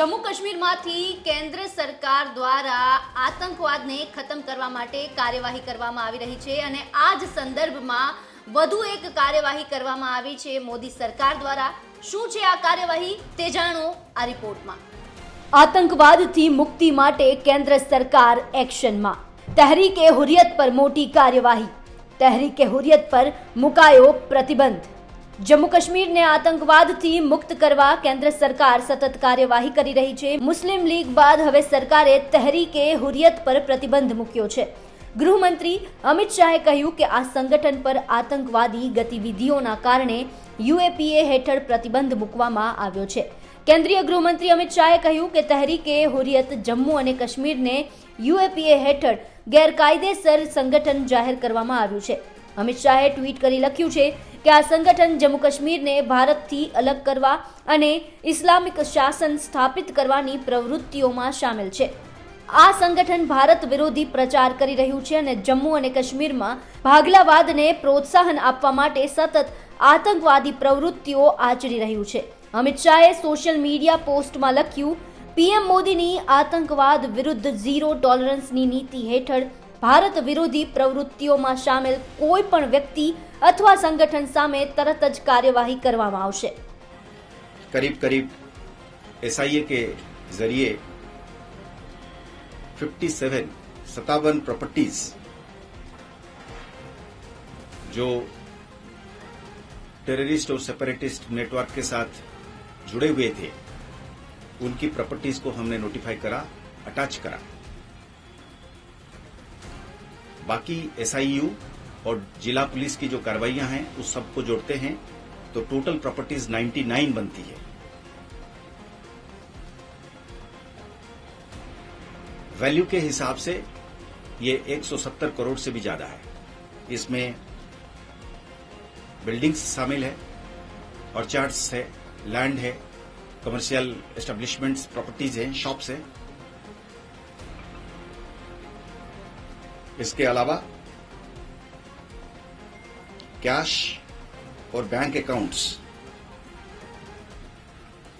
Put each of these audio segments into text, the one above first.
જમ્મુ કાશ્મીરમાંથી કેન્દ્ર સરકાર દ્વારા આતંકવાદને ખતમ કરવા માટે કાર્યવાહી કરવામાં આવી રહી છે અને આ જ સંદર્ભમાં વધુ એક કાર્યવાહી કરવામાં આવી છે મોદી સરકાર દ્વારા. શું છે આ કાર્યવાહી? તે જાણો આ રિપોર્ટમાં. આતંકવાદથી મુક્તિ માટે કેન્દ્ર સરકાર એક્શનમાં. તહેરીકે હુરિયત પર મોટી કાર્યવાહી. તહેરીકે હુરિયત પર મુકાયો પ્રતિબંધ. જમ્મુ કાશ્મીરને આતંકવાદથી મુક્ત કરવા કેન્દ્ર સરકાર સતત કાર્યવાહી કરી રહી છે. મુસ્લિમ લીગ બાદ હવે સરકારે તહેરીકે હુરિયત પર પ્રતિબંધ મૂક્યો છે. ગૃહમંત્રી અમિત શાહે કહ્યું કે આ સંગઠન પર આતંકવાદી ગતિવિધિઓના કારણે યુએપીએ હેઠળ પ્રતિબંધ મૂકવામાં આવ્યો છે. કેન્દ્રીય ગૃહમંત્રી અમિત શાહે કહ્યું કે તહેરીકે હુરિયત જમ્મુ અને કાશ્મીરને યુએપીએ હેઠળ ગેરકાયદેસર સંગઠન જાહેર કરવામાં આવ્યું છે. અમિત શાહે ટ્વીટ કરી લખ્યું છે કે આ સંગઠન જમ્મુ કાશ્મીરને ભારતથી અલગ કરવા અને ઇસ્લામિક શાસન સ્થાપિત કરવાની પ્રવૃત્તિઓમાં સામેલ છે. આ સંગઠન ભારત વિરોધી પ્રચાર કરી રહ્યું છે અને જમ્મુ અને કાશ્મીરમાં ભાગલાવાદને પ્રોત્સાહન આપવા માટે સતત આતંકવાદી પ્રવૃત્તિઓ આચરી રહ્યું છે. અમિત શાહે સોશિયલ મીડિયા પોસ્ટમાં લખ્યું, પીએમ મોદીની આતંકવાદ વિરુદ્ધ ઝીરો ટોલરન્સની નીતિ હેઠળ ભારત વિરોધી પ્રવૃત્તિઓમાં સામેલ કોઈ પણ વ્યક્તિ અથવા સંગઠન સામે તરત જ કાર્યવાહી કરવામાં આવશે करीब करीब एसआईए के जरिए 57 सत्तावन प्रॉपर्टीज जो टेररिस्ट और सेपरेटिस्ट नेटवर्क के साथ जुड़े हुए थे उनकी प्रॉपर्टीज को हमने नोटिफाई करा अटैच करा बाकी एसआईयू और जिला पुलिस की जो कार्रवाइयाँ हैं, उस सबको जोड़ते हैं तो टोटल प्रॉपर्टीज़ 99 बनती है। वैल्यू के हिसाब से ये 170 करोड़ से भी ज़्यादा है। इसमें बिल्डिंग्स शामिल है ऑर्चार्ड्स है लैंड है कमर्शियल एस्टेब्लिशमेंट्स प्रॉपर्टीज़ हैं शॉप्स हैं। इसके अलावा कैश और बैंक अकाउंट्स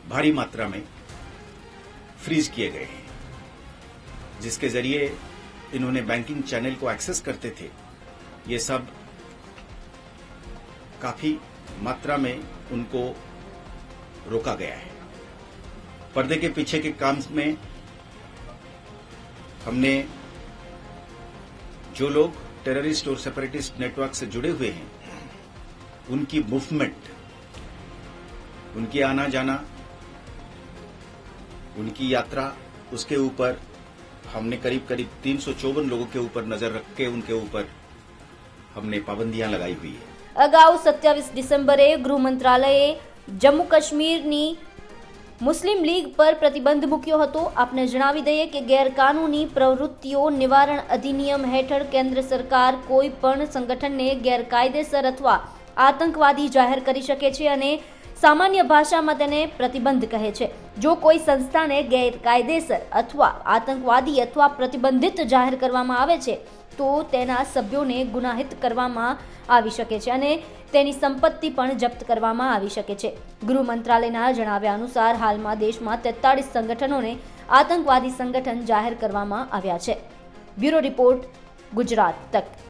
भारी मात्रा में फ्रीज किए गए हैं, जिसके ज़रिए इन्होंने बैंकिंग चैनल को एक्सेस करते थे। ये सब काफ़ी मात्रा में उनको रोका गया है। पर्दे के पीछे के काम में हमने जो लोग टेररिस्ट और सेपरेटिस्ट नेटवर्क से जुड़े हुए हैं उनकी मूवमेंट उनकी आना जाना उनकी यात्रा उसके ऊपर हमने करीब करीब तीन लोगों के ऊपर नजर रख के उनके ऊपर हमने पाबंदियां लगाई हुई है અગાઉ સત્યાવીસ ડિસેમ્બરે ગૃહ મંત્રાલયે જમ્મુ કાશ્મીરની મુસ્લિમ લીગ પર પ્રતિબંધ મૂક્યો હતો. આપને જણાવી દઈએ કે ગેરકાનૂની પ્રવૃત્તિઓ નિવારણ અધિનિયમ હેઠળ કેન્દ્ર સરકાર કોઈ પણ સંગઠનને ગેરકાયદેસર અથવા આતંકવાદી જાહેર કરી શકે છે અને સામાન્ય ભાષામાં તેને પ્રતિબંધ કહે છે. જો કોઈ સંસ્થાને ગેરકાયદેસર અથવા આતંકવાદી અથવા પ્રતિબંધિત જાહેર કરવામાં આવે છે, તો તેના સભ્યોને ગુનાહિત કરવામાં આવી શકે છે અને તેની સંપત્તિ પણ જપ્ત કરવામાં આવી શકે છે. ગૃહ મંત્રાલયના જણાવ્યા અનુસાર હાલમાં દેશમાં તેતાળીસ સંગઠનોને આતંકવાદી સંગઠન જાહેર કરવામાં આવ્યા છે. બ્યુરો રિપોર્ટ, ગુજરાત તક.